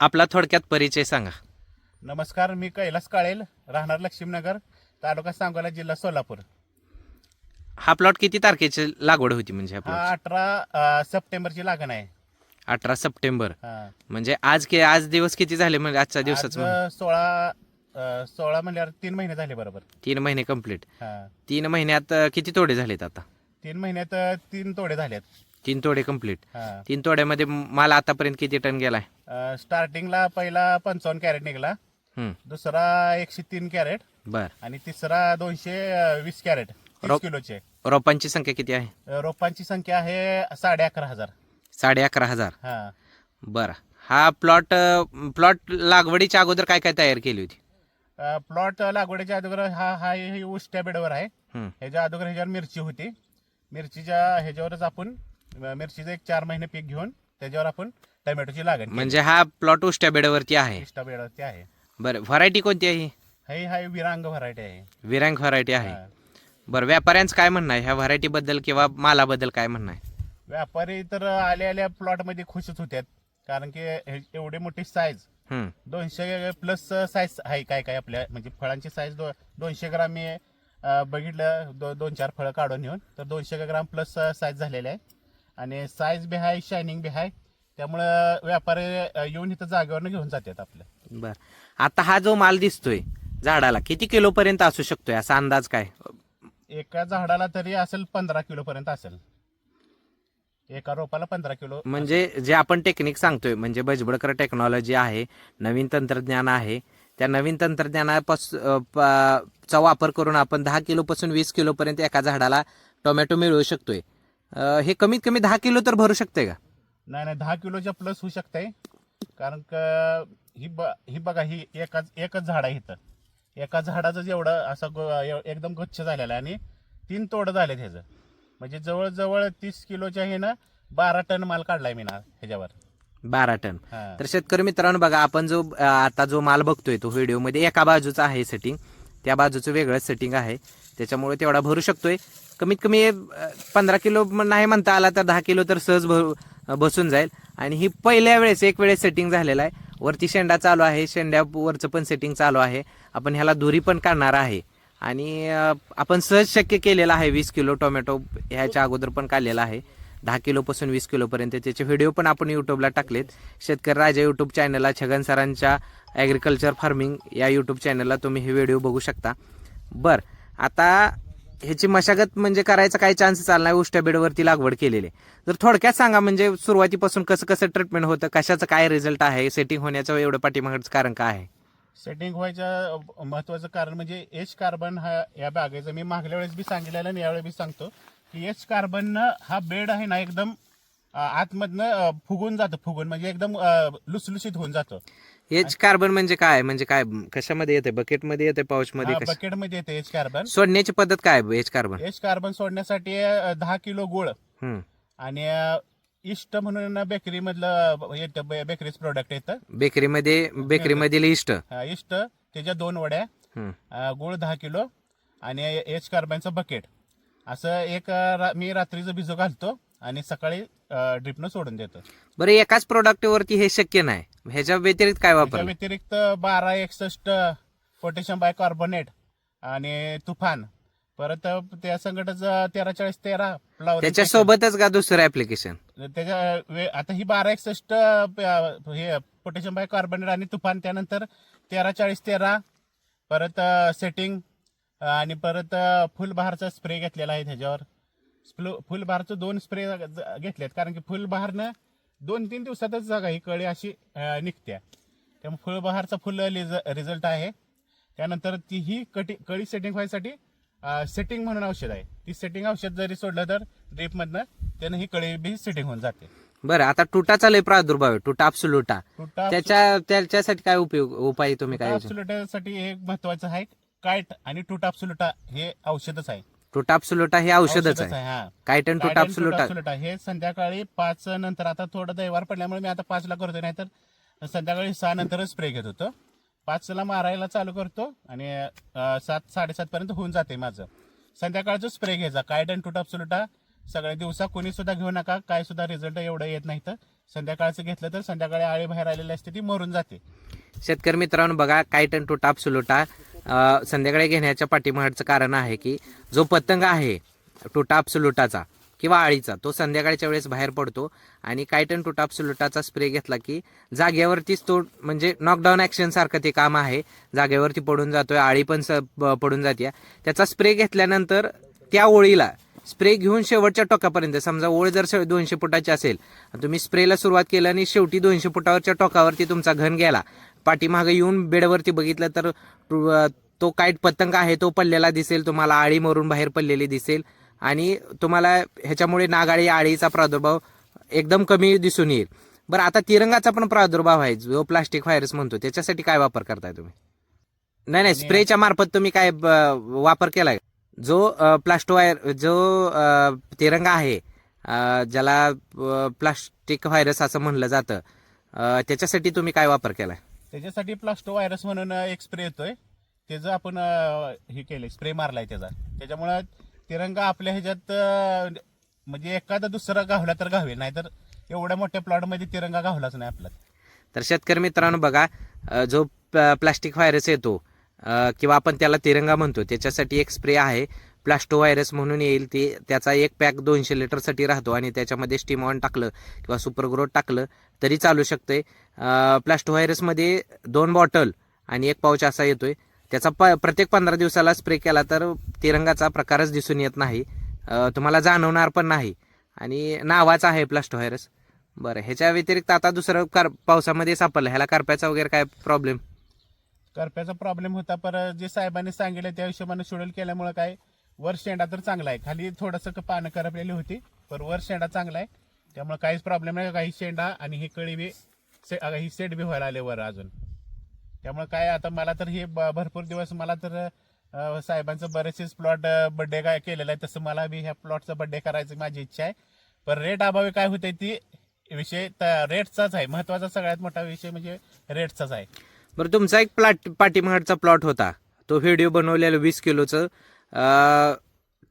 आपला थोडक्यात परिचय सांगा. नमस्कार मी कैलास काळेल राहणार लक्ष्मीनगर तालुका सांगोला जिल्हा सोलापूर. हा प्लॉट किती तारखेची लागवड होती म्हणजे हा हा अठरा सप्टेंबरची लागण आहे. अठरा सप्टेंबर. हा. म्हणजे आज के आज दिवस किती झाले म्हणजे आजच्या दिवसाचं आज, सोळा अ, सोळा म्हणल्यावर तीन महिने झाले बरोबर. तीन महिने कंप्लीट. हा. तीन महिन्यात अं, किती तोडे झालेत आता? तीन महिन्यात अ, तीन तोडे झालेत. तीन तोडे कंप्लीट हा. तीन तोड्यामध्ये माल आतापर्यंत किती टन गेलाय? अ, स्टार्टिंगला पहिला पंचावन्न कॅरेट निघाला. हम्म, दुसरा एकशे तीन कॅरेट. बर. आणि तिसरा दोनशे अ, वीस कॅरेट. तीस रोप- किलोचे. रोपांची संख्या किती आहे? अ, रोपांची संख्या आहे साडे अकरा हजार. साडे अकरा हजार. हा. बरं. हा प्लॉट प्लॉट लागवडीच्या अगोदर काय काय तयार केली होती? प्लॉट लागवडीच्या अगोदर हा हा हे उष्ट्या बेडवर आहे. हम्म, ह्याच्या अगोदर ह्याच्यावर मिरची होती. मिरचीच्या ह्याच्यावरच आपण मिरचीचं एक चार महिने पीक घेऊन त्याच्यावर आपण टोमॅटोची लागण केली. म्हणजे हा प्लॉट उष्ट्या बेडावरती आहे. इष्टा बेडवरती आहे. बरं व्हरायटी कोणती आहे ही? ही विरांग व्हरायटी आहे. विरांग व्हरायटी आहे. हा. बरं व्यापाऱ्यांचं काय म्हणणं आहे? ह्या व्हरायटी बद्दल किंवा मालाबद्दल काय म्हणणं आहे? व्यापारी तर आल्या आल्या प्लॉटमध्ये खुशच होत्यात. कारण की हे- एवढी मोठी साईज हम्म, दोनशे प्लस साईज आहे काय काय आपल्या म्हणजे फळांची साईज दो दोनशे ग्राम मी अं, बघितलं. दो, दोन चार फळं काढून येऊन तर दोनशे ग्राम प्लस साईज झालेले आहे. आणि साईज बी आहे शायनिंग बी आहे त्यामुळं व्यापारी येऊन इथं जागेवरनं घेऊन जातात आपलं. बरं. आता हा जो माल दिसतोय झाडाला किती किलो पर्यंत असू शकतोय? असा अंदाज काय? एका झाडाला तरी असेल पंधरा किलो पर्यंत असेल. एका रोपाला पंधरा किलो म्हणजे जे आपण टेक्निक सांगतोय म्हणजे बजबडकर टेक्नॉलॉजी आहे नवीन तंत्रज्ञान आहे त्या नवीन तंत्रज्ञानापास अ, प- चा वापर करून आपण दहा किलोपासून वीस किलोपर्यंत एका झाडाला टोमॅटो मिळवू शकतोय. अ, हे कमीत कमी दहा किलो तर भरू शकते का? नाही नाही दहा किलोच्या प्लस होऊ शकते. कारण का ही ब ही बघा ही एकाच एकच झाड आहे इथं. एका झाडाचं जेवढं असं गो- एव- एकदम गच्छ झालेलं आहे आणि तीन तोडं झाले ह्याचं. म्हणजे जवळजवळ तीस किलोच्या हे ना बारा टन माल काढलाय मी ना ह्याच्यावर. बारा टन. हा. तर शेतकरी मित्रांनो बघा आपण जो अ, आता जो माल बघतोय तो व्हिडिओमध्ये एका बाजूचा आहे सेटिंग त्या बाजूचं वेगळंच सेटिंग आहे. त्याच्यामुळे तेवढा भरू शकतोय. कमीत कमी पंधरा किलो नाही म्हणता आला तर दहा किलो तर सहज भ बसून जाईल. आणि ही पहिल्या वेळेस एक वेळेस सेटिंग झालेलं आहे. वरती शेंडा चालू आहे. शेंड्यावरचं पण सेटिंग चालू आहे. आपण ह्याला दुरी पण काढणार आहे. आणि आपण सहज शक्य केलेलं आहे वीस किलो टोमॅटो ह्याच्या अगोदर पण काढलेला आहे. दहा किलोपासून वीस किलोपर्यंत त्याचे व्हिडिओ पण आपण यूट्यूबला टाकलेत. शेतकरी राजा यूट्यूब चॅनलला छगन सरांच्या ॲग्रिकल्चर फार्मिंग या यूट्यूब चॅनलला तुम्ही हे व्हिडिओ बघू शकता. बरं आता ह्याची मशागत म्हणजे करायचा काही चान्स चालणार उष्ट्या बेडवरती लागवड केलेली आहे. थोडक्यात सांगा म्हणजे सुरुवातीपासून कसं कसं ट्रीटमेंट होतं कशाचं काय रिझल्ट आहे सेटिंग होण्याचं एवढं पाठीमागचं कारण काय आहे सेटिंग व्हायचं महत्वाचं कारण म्हणजे एच कार्बन हा या बागेचं मी मागल्या वेळेस बी सांगितलेलं आणि यावेळेस बी सांगतो की एच कार्बन हा बेड आहे ना एकदम आतमधनं फुगून जातं फुगून म्हणजे एकदम लुसलुसीत होऊन जातं एच कार्बन म्हणजे काय? म्हणजे काय कशामध्ये येते बकेटमध्ये येते पाऊचमध्ये कशा- बकेटमध्ये येते एच कार्बन सोडण्याची पद्धत काय एच कार्बन एच कार्बन सोडण्यासाठी अं, दहा किलो गुळ. हम्म. आणि अं, इष्ट म्हणून बेकरी मधलं येतं बेकरीच प्रोडक्ट येतं. बेकरीमध्ये बेकरीमधील इष्ट. अं, इष्ट त्याच्या दोन वड्या. हम्म. अं, गुळ दहा किलो आणि एच कार्बनचं बकेट असं एक अं, रा- मी रात्रीचं भिजू घालतो आणि सकाळी ड्रिपनं सोडून देतो. बरं एकाच प्रोडक्ट वरती हे शक्य नाही. ह्याच्या व्यतिरिक्त काय त्याच्या वापर व्यतिरिक्त बारा एकसष्ट पोटॅशियम बायकार्बोनेट आणि तुफान. परत त्या संकटच तेरा चाळीस तेरा फ्लावर त्याच्यासोबतच का दुसरं ऍप्लिकेशन त्याच्या वे- आता ही बारा एकसष्ट प- हे पोटॅशियम बायकार्बोनेट आणि तुफान त्यानंतर तेरा चाळीस तेरा परत सेटिंग आणि परत अ, फुलबहारचा स्प्रे घेतलेला आहे त्याच्यावर. स्प्लो- फुलबहारचं दोन स्प्रे घेतलेत. कारण की फुलबहारनं दोन तीन दिवसातच जागा ही कळी अशी निघत्या. त्यामुळे फुलबहारचा फुल रिझल्ट आहे. त्यानंतर ती ही कटी कळी सेटिंग व्हायसाठी सेटिंग म्हणून औषध आहे. ती सेटिंग औषध जरी सोडलं तर ड्रीपमधनं त्यानं ही कळी बी सेटिंग होऊन जाते. बरं आता तुटाचा लय प्रादुर्भाव आहे. तुटा अब्सुलुटा तुटा त्याच्या त्याच्यासाठी काय उपयोग उपाय तुम्ही काय योजना? साठी हे महत्वाचं आहे कायट आणि टुटाप्सुलुटा हे औषधच आहे. तुटा अब्सुलुटा हे औषधच आहे. हा. कायटन Titan Tutapsuluta हे संध्याकाळी पाच नंतर आता थोडं दैवार पडल्यामुळे मी आता पाचला करतो नाही तर संध्याकाळी सहा नंतरच स्प्रे घेत होतो. पाचला मारायला चालू करतो आणि अं, सात साडेसात पर्यंत होऊन जाते माझं. संध्याकाळचं स्प्रे घ्यायचा. कायडन टुटाप्सुलुटा सगळ्या दिवसा कोणी सुद्धा घेऊ नका काय सुद्धा रिझल्ट एवढं येत नाही तर. संध्याकाळचं घेतलं तर संध्याकाळी आळी बाहेर आलेली असते ती मरून जाते. शेतकरी मित्रांनो बघा कायटन टू टाप सुलोटा अ, संध्याकाळी घेण्याच्या पाठीमागचं कारण आहे की जो पतंग आहे टुटाप सुलुटाचा किंवा आळीचा तो संध्याकाळच्या वेळेस बाहेर पडतो आणि कायटन टुटाप सुलुटाचा स्प्रे घेतला की जागेवरतीच तो म्हणजे नॉकडाऊन ॲक्शन सारखं ते काम आहे. जागेवरती पडून जातोय आळी पण स पडून जाते त्याचा स्प्रे घेतल्यानंतर त्या ओळीला स्प्रे घेऊन शेवटच्या टोकापर्यंत समजा ओळ जर दोनशे फुटाची असेल तुम्ही स्प्रेला सुरुवात केली आणि शेवटी दोनशे फुटावरच्या टोकावरती तुमचा घन गेला. पाठीमागे येऊन बेडवरती बघितलं तर तो काईट पतंग आहे तो पडलेला दिसेल तुम्हाला आळी मरून बाहेर पडलेली दिसेल आणि तुम्हाला ह्याच्यामुळे नागाळी आळीचा प्रादुर्भाव एकदम कमी दिसून येईल. बरं आता तिरंगाचा पण प्रादुर्भाव आहे जो प्लास्टिक व्हायरस म्हणतो त्याच्यासाठी काय वापर करताय तुम्ही? नाही नाही स्प्रेच्या मार्फत तुम्ही काय वापर केलाय? जो अ, प्लास्टो वायर जो तिरंगा आहे ज्याला प्लास्टिक व्हायरस असं म्हणलं जातं त्याच्यासाठी तुम्ही काय वापर केलाय? त्याच्यासाठी प्लास्टो व्हायरस म्हणून एक स्प्रे येतोय. त्याचं आपण हे केलंय स्प्रे मारलाय त्याचा. त्याच्यामुळं तिरंगा आपल्या ह्याच्यात म्हणजे एखादा दुसरा गावला तर गावेल नाहीतर एवढ्या मोठ्या प्लॉटमध्ये तिरंगा गावलाच नाही आपला तर शेतकरी मित्रांनो बघा जो प्लास्टिक व्हायरस येतो किंवा आपण त्याला तिरंगा म्हणतो. त्याच्यासाठी एक स्प्रे आहे प्लास्टो व्हायरस म्हणून येईल ते. त्याचा एक पॅक दोनशे लिटरसाठी राहतो आणि त्याच्यामध्ये स्टीम ऑन टाकलं किंवा सुपर ग्रोथ टाकलं तरी चालू शकते प्लास्टो व्हायरसमध्ये दोन बॉटल आणि एक पाऊच असा येतोय. त्याचा प प्रत्येक पंधरा दिवसाला स्प्रे केला तर तिरंगाचा प्रकारच दिसून येत नाही. तुम्हाला जाणवणार पण नाही. आणि नावाचा आहे प्लास्टो व्हायरस बरं ह्याच्या व्यतिरिक्त आता दुसरं कार पावसामध्ये सापडलं. ह्याला कारप्याचा वगैरे काय प्रॉब्लेम करप्याचा प्रॉब्लेम होता पर जे साहेबांनी सांगितलं त्या हिशोबाने शेड्यूल केल्यामुळे काय वर शेंडा तर चांगला आहे. खाली थोडंसं पानं करपलेली होती पर वर शेंडा चांगला आहे. त्यामुळे काहीच प्रॉब्लेम नाही. काही शेंडा आणि ही कळी बी से- ही सेट बी व्हायला आले वर अजून. त्यामुळे काय आता मला तर हे ब- भरपूर दिवस मला तर साहेबांचं बरेचसेच प्लॉट बड्डे काय केलेलं आहे तसं मला बी ह्या प्लॉटचा बड्डे करायची माझी इच्छा आहे. पण रेट अभावी काय होते ती विषय त- रेटचाच आहे. महत्त्वाचा सगळ्यात मोठा विषय म्हणजे रेटचाच आहे. बरं तुमचा एक प्लॉट पाठीमागचा प्लॉट होता. तो व्हिडिओ बनवलेला वीस किलोचं.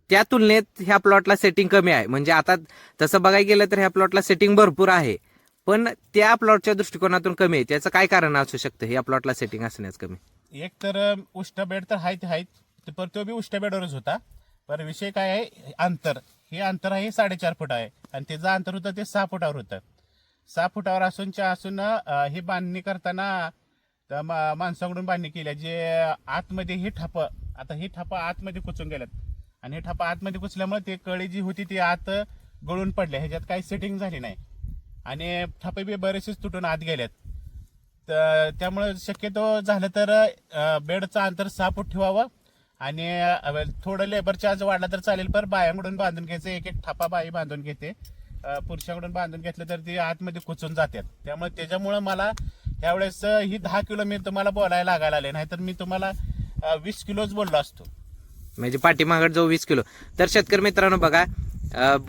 त्या तुलनेत ह्या प्लॉटला सेटिंग कमी आहे. म्हणजे आता तसं बघायला गेलं तर ह्या प्लॉटला सेटिंग भरपूर आहे. पण त्या प्लॉटच्या दृष्टिकोनातून कमी आहे. त्याचं काय कारण असू शकतं? या प्लॉटला सेटिंग असण्यास कमी. एक तर उष्ण बेड तर आहेत आहेत ते पर तो बी उष्ट बेडवरच होता. पर विषय काय आहे? अंतर. हे अंतर आहे साडेचार फूट आहे. आणि त्याचं अंतर होतं ते सहा फुटावर होतं. सहा फुटावर असूनच्या असून हे ही बांधणी करताना त्या मा- माणसाकडून बांधणी केली. आहे. जे आतमध्ये ही ठाप आता ही ठाप आतमध्ये कुचून गेल्यात आणि हे ठाप आतमध्ये कुचल्यामुळे ते कळी जी होती ती आत गळून पडल्या. ह्याच्यात काही सेटिंग झाली नाही. आणि ठपे बी बरेचसेच तुटून आत गेल्यात तर त्यामुळे शक्यतो झालं तर अं, बेडचं अंतर सहा फूट ठेवावं. आणि अं, थोडं लेबर चार्ज वाढला तर चालेल पण बायांकडून बांधून घ्यायचं. एक एक थापा बाई बांधून घेते. अं, पुरुषाकडून बांधून घेतलं तर ती आतमध्ये कुचून जातात. त्यामुळे त्याच्यामुळं मला त्यावेळेस ही दहा किलो मी तुम्हाला बोलायला लागायला आले. नाहीतर मी तुम्हाला वीस किलोच बोललो असतो. म्हणजे पाठीमागड जो वीस किलो. तर शेतकरी मित्रांनो बघा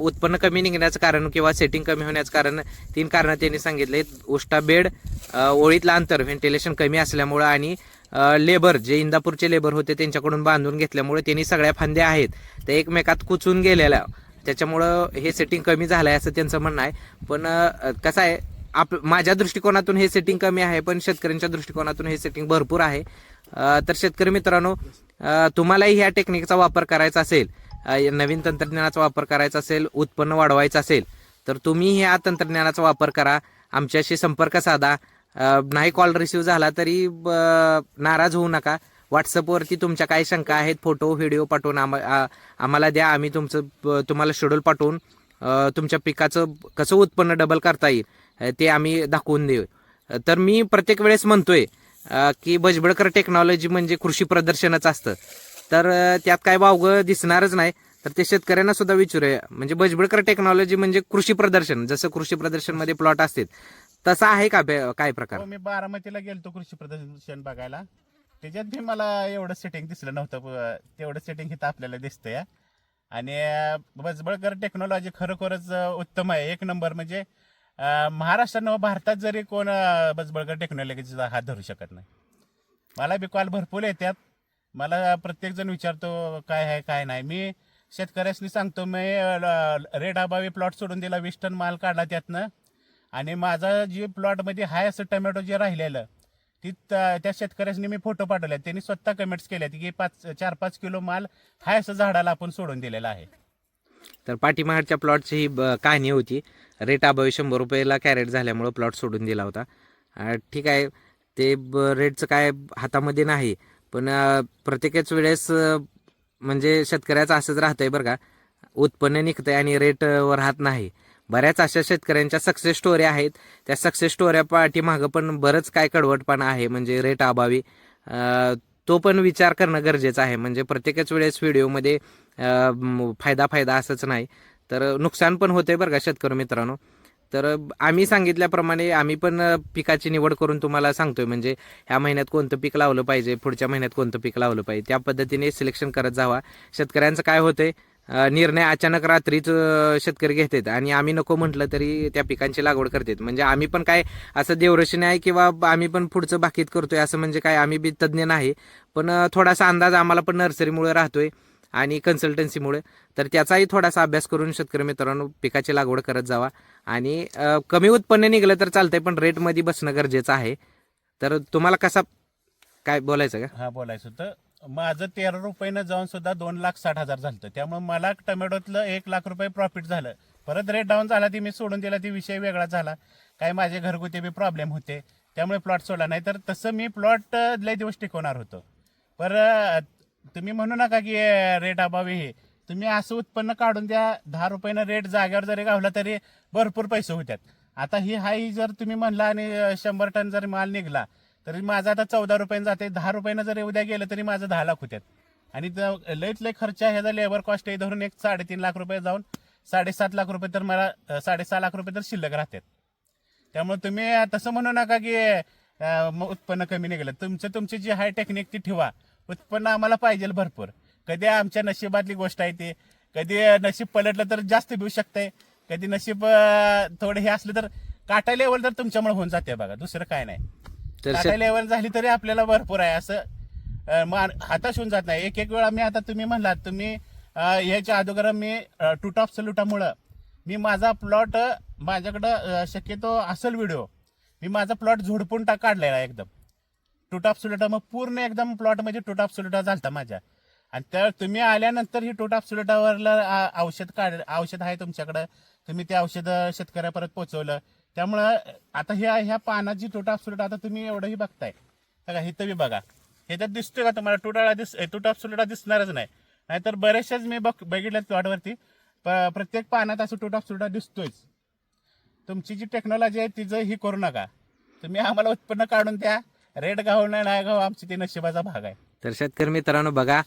उत्पन्न कमी निघण्याचं कारण किंवा सेटिंग कमी होण्याचं कारण तीन कारणं त्यांनी सांगितले. उष्टा बेड ओळीतलं अंतर व्हेंटिलेशन कमी असल्यामुळं आणि लेबर जे इंदापूरचे लेबर होते त्यांच्याकडून बांधून घेतल्यामुळे त्यांनी सगळ्या फांद्या आहेत. त्या एकमेकात कुचून गेलेल्या. त्याच्यामुळं हे सेटिंग कमी झालं आहे असं त्यांचं म्हणणं आहे. पण कसं आहे आप माझ्या दृष्टिकोनातून हे सेटिंग कमी आहे पण शेतकऱ्यांच्या दृष्टिकोनातून हे सेटिंग भरपूर आहे. तर शेतकरी मित्रांनो तुम्हालाही ह्या टेक्निकचा वापर करायचा असेल नवीन तंत्रज्ञानाचा वापर करायचा असेल उत्पन्न वाढवायचं असेल तर तुम्ही ह्या तंत्रज्ञानाचा वापर करा आमच्याशी संपर्क साधा. नाही कॉल रिसिव्ह झाला तरी ब- नाराज होऊ नका. व्हॉट्सअपवरती तुमच्या काय शंका आहेत फोटो व्हिडिओ पाठवून आम- आम्हाला द्या आम्ही तुमचं तुम्हाला शेड्यूल पाठवून तुमच्या पिकाचं कसं उत्पन्न डबल करता येईल. ते आम्ही दाखवून देऊ. तर मी प्रत्येक वेळेस म्हणतोय की भजबळकर टेक्नॉलॉजी म्हणजे कृषी प्रदर्शनच असतं. तर त्यात काय वावगं दिसणारच नाही. तर ते शेतकऱ्यांना सुद्धा विचारूया म्हणजे भजबळकर टेक्नॉलॉजी म्हणजे कृषी प्रदर्शन. जसं कृषी प्रदर्शनमध्ये प्लॉट असतात तसं आहे का बे- काय प्रकार? हो, मी बारामतीला गेलतो कृषी प्रदर्शन बघायला. त्याच्यात बी मला एवढं सेटिंग दिसलं नव्हतं. तेवढं सेटिंग इथं आपल्याला दिसतंय. आणि बजबळकर टेक्नॉलॉजी खरोखरच उत्तम आहे. एक नंबर म्हणजे महाराष्ट्रानं भारतात जरी कोण अं, बजबळकर टेक्नॉलॉजीचा हात धरू शकत नाही. मला बी कॉल भरपूर येतात मला प्रत्येकजण विचारतो काय आहे काय नाही? मी शेतकऱ्यासनी सांगतो मी अं, रेट अभावी प्लॉट सोडून दिला वीस टन माल काढला त्यातनं. आणि माझा जी प्लॉटमध्ये हाय असं टोमॅटो जे राहिलेलं ती त्या शेतकऱ्यासनी मी फोटो पाठवले त्यांनी स्वतः कमेंट्स केल्या की पाच चार पाच किलो माल हाय असं झाडाला आपण सोडून दिलेला आहे. तर पाठीमागच्या प्लॉटची ही ब- कहाणी होती. रेट अभावी शंभर रुपयाला कॅरेट झाल्यामुळं प्लॉट सोडून दिला होता. ठीक आहे. ते ब- रेटचं काय हातामध्ये नाही. पण प्रत्येकच वेळेस म्हणजे शेतकऱ्याचं असंच राहतं आहे बरं का. उत्पन्न निघतंय आणि रेट राहत नाही. बऱ्याच अशा शेतकऱ्यांच्या सक्सेस स्टोरी आहेत. त्या सक्सेस स्टोऱ्या पाठीमागं पण बरंच काय कडवटपणा आहे. म्हणजे रेट अभावी तो पण विचार करणं गरजेचं आहे. म्हणजे प्रत्येकच वेळेस व्हिडिओमध्ये फायदा फायदा असंच नाही. तर नुकसान पण होते बरं का शेतकरी मित्रांनो. तर आम्ही सांगितल्याप्रमाणे आम्ही पण पिकाची निवड करून तुम्हाला सांगतोय. म्हणजे ह्या महिन्यात कोणतं पीक लावलं पाहिजे पुढच्या महिन्यात कोणतं पीक लावलं पाहिजे त्या पद्धतीने सिलेक्शन करत जावा. शेतकऱ्यांचं काय होतंय निर्णय अचानक रात्रीच शेतकरी घेतात आणि आम्ही नको म्हटलं तरी त्या पिकांची लागवड करतात. म्हणजे आम्ही पण काय असं देवरशी नाही किंवा आम्ही पण पुढचं बाकीत करतोय असं म्हणजे काय आम्ही बी तज्ज्ञ नाही. पण थोडासा अंदाज आम्हाला पण नर्सरीमुळे राहतोय. आणि कन्सल्टन्सीमुळे तर त्याचाही थोडासा अभ्यास करून शेतकरी मित्रांनो पिकाची लागवड करत जावा. आणि कमी उत्पन्न निघलं तर चालतंय पण रेटमध्ये बसणं गरजेचं आहे. तर तुम्हाला कसा काय बोलायचं का? हा बोलायचं होतं. माझं तेरा रुपयानं जाऊन सुद्धा दोन लाख साठ हजार झालं त्यामुळे मला टोमॅटोतलं एक लाख रुपये प्रॉफिट झालं. परत रेट डाऊन झाला ती मी सोडून दिला ती विषय वेगळा झाला. काही माझे घरगुती बी प्रॉब्लेम होते. त्यामुळे प्लॉट सोडला. नाही तर तसं मी प्लॉट लय दिवस टिकवणार होतो. पर तुम्ही म्हणू नका की रेट अभावी हे तुम्ही असं उत्पन्न काढून द्या दहा रुपयानं रेट जागेवर जरी गावला तरी भरपूर पैसे होत्यात. आता ही हाई जर तुम्ही म्हणला आणि शंभर टन जर माल निघला तरी माझं आता चौदा रुपयानं जाते दहा रुपयानं जरी उद्या गेलं तरी माझं दहा लाख होत्यात. आणि लईत लई खर्च आहे ह्याचा लेबर कॉस्ट आहे धरून एक साडेतीन लाख रुपये जाऊन साडेसात लाख रुपये तर मला साडेसहा लाख रुपये तर शिल्लक राहतात त्यामुळे तुम्ही तसं म्हणू नका की मग उत्पन्न कमी निघालं. तुमचं तुमची जी हाय टेक्निक ती ठेवा. उत्पन्न आम्हाला पाहिजे भरपूर. कधी आमच्या नशिबातली गोष्ट आहे ती. कधी नशीब पलटलं तर जास्त भिऊ शकतंय. कधी नशीब थोडं हे असलं तर काटा लेवल तर तुमच्यामुळे होऊन जाते बघा दुसरं काय नाही. शेत- लेवल झाली तरी आपल्याला भरपूर आहे असं हाताश होऊन जात नाही. एक एक वेळा मी आता तुम्ही म्हणलात तुम्ही ह्याच्या अगोदर मी टूट ऑफ सल्युटामुळं मी माझा प्लॉट माझ्याकडं शक्यतो असेल व्हिडिओ. मी माझा प्लॉट झोडपून टाक काढलेला एकदम. टूट ऑफ सुलटा मग पूर्ण एकदम प्लॉट म्हणजे टूट ऑफ सुलटा झालता माझ्या. आणि त्या तुम्ही आल्यानंतर ही टूट ऑफ सुलटावरला औषध काढ औषध आहे तुमच्याकडं. तुम्ही ते औषध शेतकऱ्यापर्यंत पोहोचवलं. त्यामुळं आता ह्या ह्या पानाची टूट ऑफ सुलटा आता तुम्ही एवढंही बघताय. बघा हे बी बघा. ह्याच्यात दिसतोय का तुम्हाला? तुटाळा दिस तुटा सुलटा दिसणारच नाही. नाहीतर बरेचशाच मी बघ बघितल्यात प्लॉटवरती प- प्रत्येक पानात असं तुटा सुलटा दिसतोयच. तुमची जी टेक्नॉलॉजी आहे तिचं ही करू नका. तुम्ही आम्हाला उत्पन्न काढून द्या. रेट गाव नाही नाही गाव आमची ते नशिबाचा भाग आहे. तर शेतकरी मित्रांनो बघा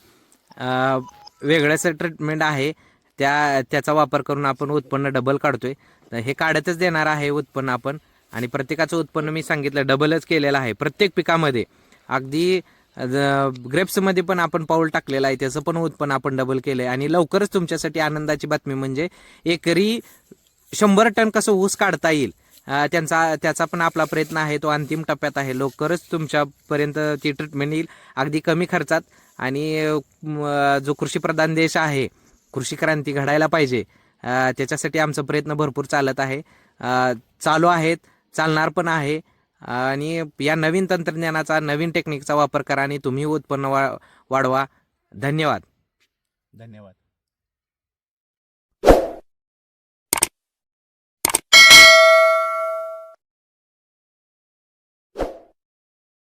अं, वेगळंच ट्रीटमेंट आहे. त्या त्याचा वापर करून आपण उत्पन्न डबल काढतोय. तर हे काढतच देणार आहे उत्पन्न आपण. आणि प्रत्येकाचं उत्पन्न मी सांगितलं डबलच केलेलं आहे. प्रत्येक पिकामध्ये. अगदी ग्रेप्समध्ये पण आपण पाऊल टाकलेलं आहे. त्याचं पण उत्पन्न आपण डबल केलं आहे आणि लवकरच तुमच्यासाठी आनंदाची बातमी म्हणजे एकरी शंभर टन कसं ऊस काढता येईल? त्यांचा त्याचा पण आपला प्रयत्न आहे तो अंतिम टप्प्यात आहे. लवकरच तुमच्यापर्यंत ती ट्रीटमेंट येईल. अगदी कमी खर्चात. आणि जो कृषीप्रधान देश आहे कृषी क्रांती घडायला पाहिजे. त्याच्यासाठी आमचा प्रयत्न भरपूर चालत आहे. चालू आहेत चालणार पण आहे. आणि या नवीन तंत्रज्ञानाचा नवीन टेक्निकचा वापर करा आणि तुम्ही उत्पन्न वा वाढवा. धन्यवाद. धन्यवाद.